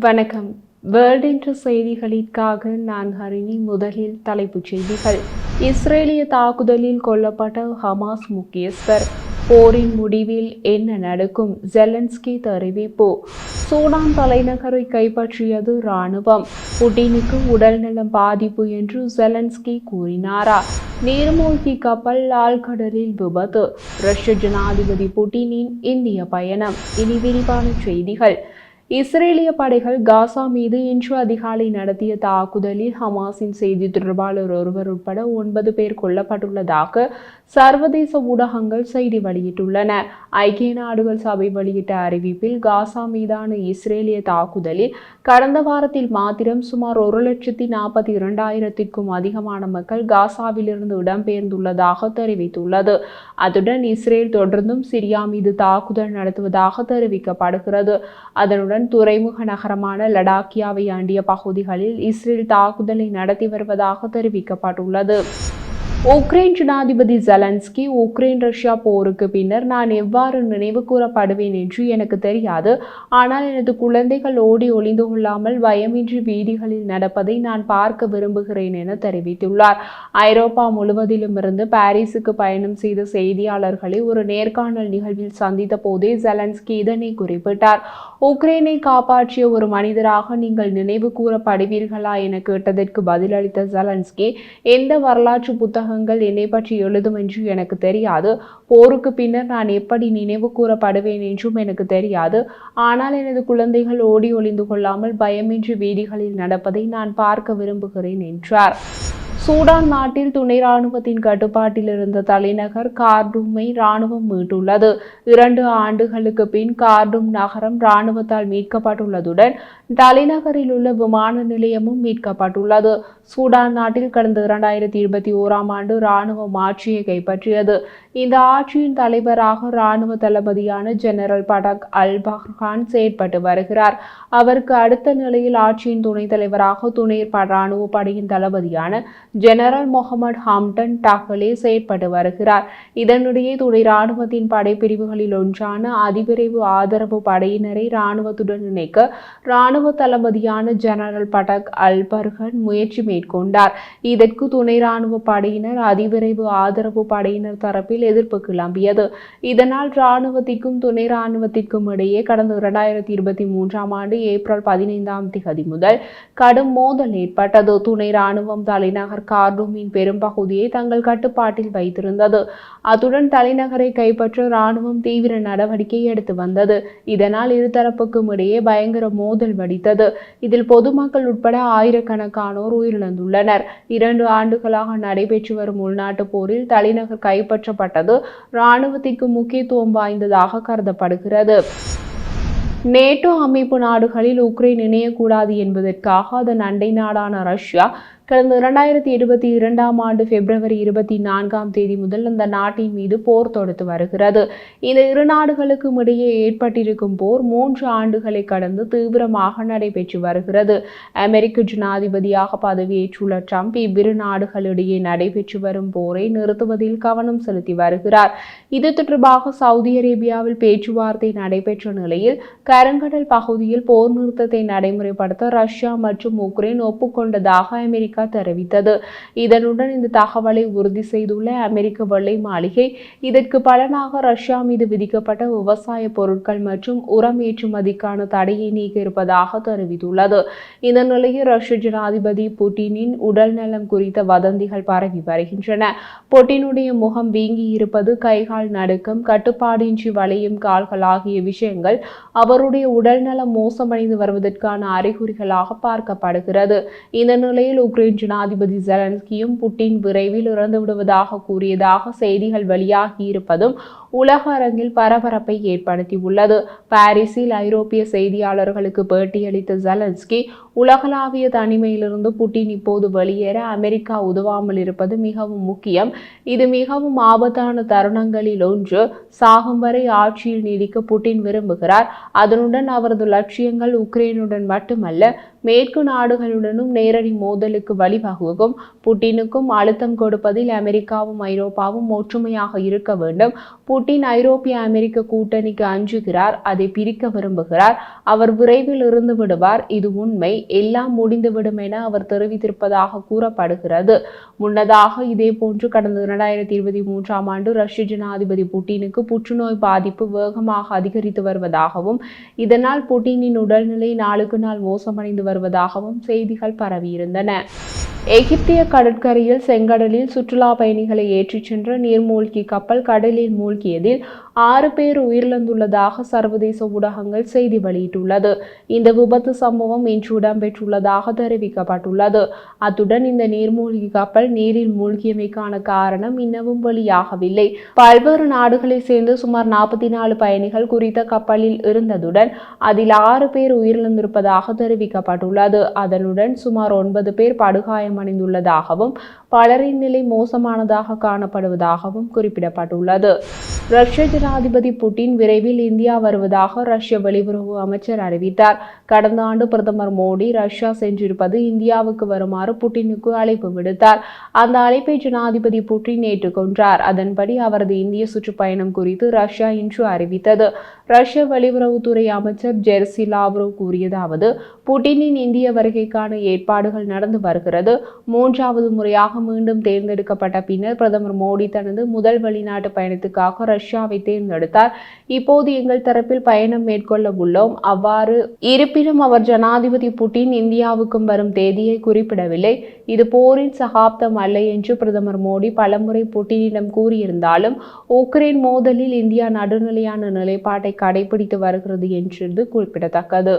வணக்கம். வேர்ல்ட் என்ற செய்திகளிற்காக நான் ஹரிணி முதலில் தலைப்புச் செய்திகள். இஸ்ரேலிய தாக்குதலில் கொல்லப்பட்ட ஹமாஸ் முக்கியஸ்தர். போரின் முடிவில் என்ன நடக்கும்? ஜெலன்ஸ்கி தெரிவிப்பு. சூடான் தலைநகரை கைப்பற்றியது இராணுவம். புட்டினுக்கு உடல்நலம் பாதிப்பு என்று ஜெலன்ஸ்கி கூறினாரா? நீர்மூழ்கி கப்பல் ஆழ்கடலில் விபத்து. ரஷ்ய ஜனாதிபதி புட்டினின் இந்திய பயணம். இனி விரிவான செய்திகள். இஸ்ரேலிய படைகள் காசா மீது இன்று அதிகாலை நடத்திய தாக்குதலில் ஹமாஸின் செய்தி தொடர்பாளர் ஒருவர் உட்பட ஒன்பது பேர் கொல்லப்பட்டுள்ளதாக சர்வதேச ஊடகங்கள் செய்தி வெளியிட்டுள்ளன. ஐக்கிய நாடுகள் சபை வெளியிட்ட அறிவிப்பில் காசா மீதான இஸ்ரேலிய தாக்குதலில் கடந்த வாரத்தில் மாத்திரம் சுமார் ஒரு லட்சத்தி நாற்பத்தி இரண்டாயிரத்திற்கும் அதிகமான மக்கள் காசாவிலிருந்து இடம்பெயர்ந்துள்ளதாக தெரிவித்துள்ளது. அத்துடன் இஸ்ரேல் தொடர்ந்தும் சிரியா மீது தாக்குதல் நடத்துவதாக தெரிவிக்கப்படுகிறது. அதனுடன் துறைமுக நகரமான லடாக்கியாவை ஆண்டிய பகுதிகளில் இஸ்ரேல் தாக்குதலை நடத்தி வருவதாக தெரிவிக்கப்பட்டுள்ளது. உக்ரைன் ஜனாதிபதி ஜெலன்ஸ்கி உக்ரைன் ரஷ்யா போருக்கு பின்னர் நான் எவ்வாறு நினைவு கூறப்படுவேன் என்று எனக்கு தெரியாது. ஆனால் எனது குழந்தைகள் ஓடி ஒளிந்து கொள்ளாமல் பயமின்றி வீதிகளில் நடப்பதை நான் பார்க்க விரும்புகிறேன் என தெரிவித்துள்ளார். ஐரோப்பா முழுவதிலும் இருந்து பாரிஸுக்கு பயணம் செய்த செய்தியாளர்களை ஒரு நேர்காணல் நிகழ்வில் சந்தித்த போதே ஜெலன்ஸ்கி இதனை குறிப்பிட்டார். உக்ரைனை காப்பாற்றிய ஒரு மனிதராக நீங்கள் நினைவு கூறப்படுவீர்களா என கேட்டதற்கு பதிலளித்த ஜெலன்ஸ்கி எந்த வரலாற்று புத்தகங்கள் என்னை பற்றி எழுதும் என்று எனக்கு தெரியாது. போருக்கு பின்னர் நான் எப்படி நினைவு கூறப்படுவேன் என்றும் எனக்கு தெரியாது. ஆனால் எனது குழந்தைகள் ஓடி ஒளிந்து கொள்ளாமல் பயமின்றி வீதிகளில் நடப்பதை நான் பார்க்க விரும்புகிறேன் என்றார். சூடான் நாட்டில் துணை ராணுவத்தின் கட்டுப்பாட்டில் இருந்த தலைநகர் கார்டூமை ராணுவம் மீட்டுள்ளது. இரண்டு ஆண்டுகளுக்கு பின் கார்டூம் நகரம் ராணுவத்தால் மீட்கப்பட்டுள்ளதுடன் தலைநகரில் உள்ள விமான நிலையமும் மீட்கப்பட்டுள்ளது. சூடான் நாட்டில் கடந்த இரண்டாயிரத்தி இருபத்தி ஓராம் ஆண்டு ராணுவம் ஆட்சியை கைப்பற்றியது. இந்த ஆட்சியின் தலைவராக ராணுவ தளபதியான ஜெனரல் படக் அல் பஹ்ரான் செயற்பட்டு வருகிறார். அவருக்கு அடுத்த நிலையில் ஆட்சியின் துணைத் தலைவராக துணை ராணுவ படையின் தளபதியான ஜெனரல் முகமது ஹாம்டன் டாகலே செயற்பட்டு வருகிறார். இதனிடையே துணை ராணுவத்தின் படைப்பிரிவுகளில் ஒன்றான அதிவிரைவு ஆதரவு படையினரை ராணுவத்துடன் இணைக்க ராணுவ தளபதியான ஜெனரல் படக் அல்பர்கன் முயற்சி மேற்கொண்டார். இதற்கு துணை ராணுவ படையினர் அதிவிரைவு ஆதரவு படையினர் தரப்பில் எதிர்ப்பு கிளம்பியது. இதனால் ராணுவத்திற்கும் துணை ராணுவத்திற்கும் இடையே கடந்த இரண்டாயிரத்தி இருபத்தி மூன்றாம் ஆண்டு ஏப்ரல் பதினைந்தாம் திகதி முதல் கடும் மோதல் ஏற்பட்டது. துணை ராணுவம் தலைநகர் கார்டூமின் பெரும்பகுதியை தங்கள் கட்டுப்பாட்டில் வைத்திருந்தது. அத்துடன் தலைநகரை கைப்பற்ற ராணுவம் தீவிர நடவடிக்கை எடுத்து வந்தது. இதனால் இருதரப்புக்கும் இடையே பயங்கர மோதல் வடித்தது. இதில் பொதுமக்கள் உட்பட ஆயிரக்கணக்கானோர் உயிரிழந்துள்ளனர். இரண்டு ஆண்டுகளாக நடைபெற்று வரும் உள்நாட்டு போரில் தலைநகர் கைப்பற்றப்பட்டது இராணுவத்திற்கு முக்கியத்துவம் வாய்ந்ததாக கருதப்படுகிறது. நேட்டோ அமைப்பு நாடுகளில் உக்ரைன் இணையக்கூடாது என்பதற்காக அதன் அண்டை நாடான ரஷ்யா கடந்த இரண்டாயிரத்தி இருபத்தி இரண்டாம் ஆண்டு பிப்ரவரி இருபத்தி நான்காம் தேதி முதல் அந்த நாட்டின் மீது போர் தொடுத்து வருகிறது. இந்த இரு நாடுகளுக்கும் இடையே ஏற்பட்டிருக்கும் போர் மூன்று ஆண்டுகளை கடந்து தீவிரமாக நடைபெற்று வருகிறது. அமெரிக்க ஜனாதிபதியாக பதவியேற்றுள்ள ட்ரம்ப் இவ்விரு நாடுகளிடையே நடைபெற்று வரும் போரை நிறுத்துவதில் கவனம் செலுத்தி வருகிறார். இது தொடர்பாக சவுதி அரேபியாவில் பேச்சுவார்த்தை நடைபெற்ற நிலையில் கருங்கடல் பகுதியில் போர் நிறுத்தத்தை நடைமுறைப்படுத்த ரஷ்யா மற்றும் உக்ரைன் ஒப்புக்கொண்டதாக அமெரிக்கா அமெரிக்கா தெரிவித்தது. இதனுடன் இந்த தகவலை உறுதி செய்துள்ள அமெரிக்க வெள்ளை மாளிகை இதற்கு பலனாக ரஷ்யா மீது விதிக்கப்பட்ட விவசாய பொருட்கள் மற்றும் உரம் ஏற்றுமதிக்கான தடையை நீக்க இருப்பதாக தெரிவித்துள்ளது. இந்த நிலையில் ரஷ்ய ஜனாதிபதி புட்டினின் உடல் நலம் குறித்த வதந்திகள் பரவி வருகின்றன. புட்டினுடைய முகம் வீங்கி இருப்பது கைகால் நடுக்கம் கட்டுப்பாடின்றி வளையும் கால்கள் ஆகிய விஷயங்கள் அவருடைய உடல் நலம் மோசமடைந்து வருவதற்கான அறிகுறிகளாக பார்க்கப்படுகிறது. இந்த நிலையில் உக்ரைன் உக்ரைன் ஜனாதிபதி ஜெலன்ஸ்கியும் புட்டின் விரைவில் இறந்து விடுவதாக கூறியதாக செய்திகள் வெளியாகியிருப்பதும் உலக அரங்கில் பரபரப்பை ஏற்படுத்தியுள்ளது. பாரிஸில் ஐரோப்பிய செய்தியாளர்களுக்கு பேட்டியளித்த ஜெலன்ஸ்கி உலகளாவிய தனிமையிலிருந்து புட்டின் இப்போது வெளியேற அமெரிக்கா உதவாமல் இருப்பது மிகவும் முக்கியம். இது மிகவும் ஆபத்தான தருணங்களில் ஒன்று. சாகும் வரை ஆட்சியில் நீடிக்க புட்டின் விரும்புகிறார். அதனுடன் அவரது லட்சியங்கள் உக்ரைனுடன் மட்டுமல்ல மேற்கு நாடுகளுடனும் நேரடி மோதலுக்கு வழிவகுக்கும். புட்டினுக்கும் அழுத்தம் கொடுப்பதில் அமெரிக்காவும் ஐரோப்பாவும் ஒற்றுமையாக இருக்க வேண்டும். புட்டின் ஐரோப்பிய அமெரிக்க கூட்டணிக்கு அஞ்சுகிறார் அதை பிரிக்க விரும்புகிறார். அவர் விரைவில் இருந்து விடுவார் இது உண்மை. எல்லாம் முடிந்துவிடும் என அவர் தெரிவித்திருப்பதாக கூறப்படுகிறது. முன்னதாக இதேபோன்று கடந்த இரண்டாயிரத்தி இருபத்தி மூன்றாம் ஆண்டு ரஷ்ய ஜனாதிபதி புட்டினுக்கு புற்றுநோய் பாதிப்பு வேகமாக அதிகரித்து வருவதாகவும் இதனால் புட்டினின் உடல்நிலை நாளுக்கு நாள் மோசமடைந்து வருவதாகவும் செய்திகள் பரவியிருந்தன. எகிப்திய கடற்கரையில் செங்கடலில் சுற்றுலா பயணிகளை ஏற்றிச் சென்ற நீர்மூழ்கி கப்பல் கடலில் மூழ்கியதில் ஆறு பேர் உயிரிழந்துள்ளதாக சர்வதேச ஊடகங்கள் செய்தி வெளியிட்டுள்ளது. இந்த விபத்து சம்பவம் இன்று இடம்பெற்றுள்ளதாக தெரிவிக்கப்பட்டுள்ளது. அத்துடன் இந்த நீர்மூழ்கி கப்பல் நீரில் மூழ்கியமைக்கான காரணம் இன்னமும் வெளியாகவில்லை. பல்வேறு நாடுகளைச் சேர்ந்து சுமார் நாற்பத்தி நாலு பயணிகள் குறித்த கப்பலில் இருந்ததுடன் அதில் ஆறு பேர் உயிரிழந்திருப்பதாக தெரிவிக்கப்பட்டுள்ளது. அதனுடன் சுமார் ஒன்பது பேர் படுகாயம் மோசமடைந்துள்ளதாகவும் பலரின் நிலை மோசமானதாக காணப்படுவதாகவும் குறிப்பிடப்பட்டுள்ளது. ரஷ்ய ஜனாதிபதி புட்டின் விரைவில் இந்தியா வருவதாக ரஷ்ய வெளியுறவு அமைச்சர் அறிவித்தார். கடந்த ஆண்டு பிரதமர் மோடி ரஷ்யா சென்றிருப்பது இந்தியாவுக்கு வருமாறு புட்டினுக்கு அழைப்பு விடுத்தார். அந்த அழைப்பை ஜனாதிபதி புட்டின் ஏற்றுக்கொண்டார் அதன்படி அவரது இந்திய சுற்றுப்பயணம் குறித்து ரஷ்யா இன்று அறிவித்தது. ரஷ்ய வெளியுறவுத்துறை அமைச்சர் ஜெர்சி லாவ்ரோவ் கூறியதாவது புட்டினின் இந்திய வருகைக்கான ஏற்பாடுகள் நடந்து வருகிறது. மூன்றாவது முறையாக மீண்டும் தேர்ந்தெடுக்கப்பட்ட பின்னர் பிரதமர் மோடி தனது முதல் வெளிநாட்டு பயணத்துக்காக ரஷ்யாவை தேர்ந்தெடுத்தார். இப்போது எங்கள் தரப்பில் பயணம் மேற்கொள்ள உள்ளோம். அவ்வாறு இருப்பினும் அவர் ஜனாதிபதி புட்டின் இந்தியாவுக்கும் வரும் தேதியை குறிப்பிடவில்லை. இது போரின் சகாப்தம் அல்ல என்று பிரதமர் மோடி பலமுறை புட்டினிடம் கூறியிருந்தாலும் உக்ரைன் மோதலில் இந்தியா நடுநிலையான நிலைப்பாட்டை கடைபிடித்து வருகிறது என்றது குறிப்பிடத்தக்கது.